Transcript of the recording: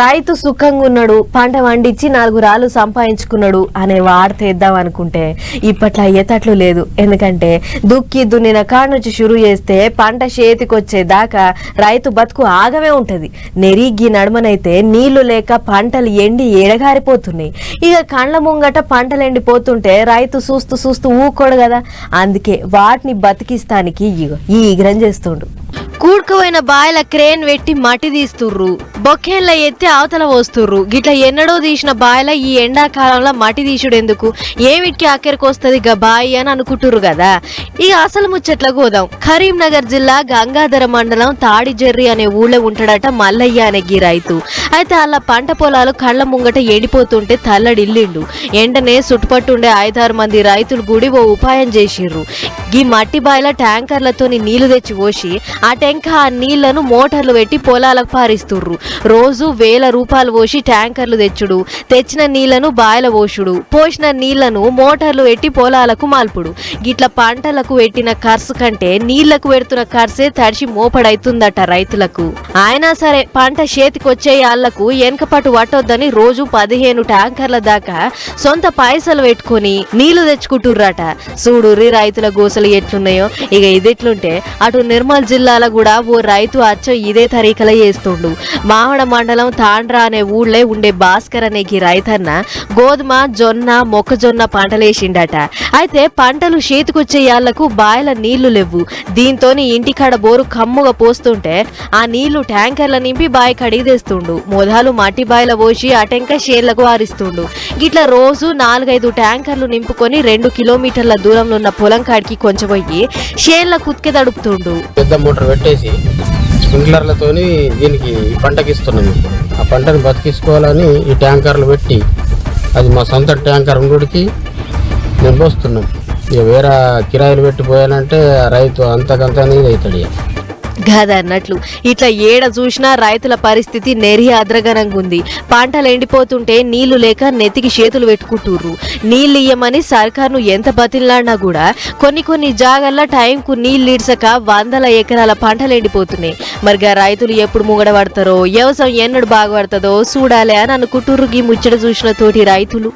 రైతు సుఖంగా ఉన్నాడు పంట పండించి నాలుగు రాళ్ళు సంపాదించుకున్నాడు అనే వార్త తెద్దాం అనుకుంటే ఇప్పట్లో అయ్యేటట్లు లేదు. ఎందుకంటే దుక్కి దున్నిన కాడ నుంచి షురు చేస్తే పంట చేతికొచ్చే దాకా రైతు బతుకు ఆగమే ఉంటది. నెరిగి నడుమనైతే నీళ్ళు లేక పంటలు ఎండి ఎడగారిపోతున్నాయి ఇక కండ్ల ముంగట పంటలు ఎండిపోతుంటే రైతు చూస్తూ చూస్తూ ఊకోడు కదా. అందుకే వాటిని బతికిస్తానికి ఈ ఇగ్రం చేస్తుండు. కూడుకుపోయిన బాయిల క్రేన్ పెట్టి మట్టి తీస్తుర్రు. బొక్కేళ్ళ ఎత్తి అవతల వస్తుర్రు గిట్ల ఎన్నడో తీసిన బాయల ఈ ఎండాకాలంలో మట్టి తీసుడు ఎందుకు ఏమిటికి ఆఖరికి వస్తుంది గా బాయి అని అనుకుంటుర్రు కదా ఇక అసలు ముచ్చట్ల గోదాం. కరీంనగర్ జిల్లా గంగాధర మండలం తాడిజెర్రి అనే ఊళ్ళో ఉంటాడట మల్లయ్య అనే గీ రైతు. అయితే అలా పంట పొలాలు కళ్ళ ముంగట ఎండిపోతుంటే తల్లడిల్లిండు. ఎండనే చుట్టుపట్టుండే ఐదారు మంది రైతులు గుడి ఓ ఉపాయం చేసిర్రు గీ మట్టి బాయిల ట్యాంకర్లతోని నీళ్ళు తెచ్చి పోసి ఆ టెంక ఆ నీళ్ళను మోటార్లు పెట్టి పొలాలకు పారిస్తుర్రు. రోజు వేల రూపాయలు పోసి ట్యాంకర్లు తెచ్చుడు. తెచ్చిన నీళ్ళను బాయల పోసుడు. పోసిన నీళ్ళను మోటార్లు పెట్టి పొలాలకు మాల్పుడు. గిట్ల పంటలకు పెట్టిన ఖర్చు కంటే నీళ్ళకు పెడుతున్న ఖర్చే తడిచి మోపడైతుందట రైతులకు. అయినా సరే పంట చేతికొచ్చే ఆళ్ళకు వెనకపాటు పట్టొద్దని రోజు పదిహేను ట్యాంకర్ల దాకా సొంత పైసలు పెట్టుకొని నీళ్ళు తెచ్చుకుంటుర్రట. చూడుర్రి రైతుల గోసలు ఎట్లున్నాయో. ఇక ఇది ఎట్లుంటే అటు నిర్మల్ జిల్లాల కూడా ఓ రైతు అచ్చం ఇదే తరీకల చేస్తుండు. మావడ మండలం తాండ్రా అనే ఊళ్ళే ఉండే భాస్కర్ అనే ఈ రైతన్న గోధుమ జొన్న మొక్కజొన్న పంటలేసిండట. అయితే పంటలు చేతికొచ్చే యాళ్ళకు బాయిల నీళ్ళు లేవు. దీంతోని ఇంటికాడ బోరు కమ్ముగా పోస్తుంటే ఆ నీళ్ళు ట్యాంకర్ల నింపి బావి కడిగి తెస్తుండు. మొదలు మట్టి బాయిల పోసి అటెంక షేర్లకు ఆరిస్తుండు. గిట్లా రోజు నాలుగైదు ట్యాంకర్లు నింపుకొని రెండు కిలోమీటర్ల దూరంలో ఉన్న పొలం కాడికి కొంచెం పోయి షేర్ల కుత్కె తడుపుతుండు. పెద్ద మోటార్ పెట్టేసి స్ప్రింక్లర్లతోని దీనికి పంటకి ఇస్తున్నాం ఆ పంటను బతికించుకోవాలని ఈ ట్యాంకర్లు పెట్టి అది మా సొంత ట్యాంకర్ ఉండుడికి నింపొస్తున్నాం ఇక వేరే కిరాయిలు పెట్టిపోయానంటే ఆ రైతు అంతకంత అనేది అవుతాడు ఇక గదన్నట్లు. ఇట్లా ఏడ చూసినా రైతుల పరిస్థితి నెరి అద్రగనంగా ఉంది. పంటలు ఎండిపోతుంటే నీళ్ళు లేక నెత్తికి చేతులు పెట్టుకుంటుర్రు. నీళ్ళు ఇయ్యమని సర్కార్ను ఎంత బతిల్లాడినా కూడా కొన్ని కొన్ని జాగల్లో టైంకు నీళ్ళు ఇడ్సక వందల ఎకరాల పంటలు ఎండిపోతున్నాయి. మరిగా రైతులు ఎప్పుడు ముంగడ పడతారో వ్యవసాయం ఎన్నడు బాగుపడుతుందో చూడాలి అని అనుకుంటుర్రు ఈ ముచ్చట చూసిన తోటి రైతులు.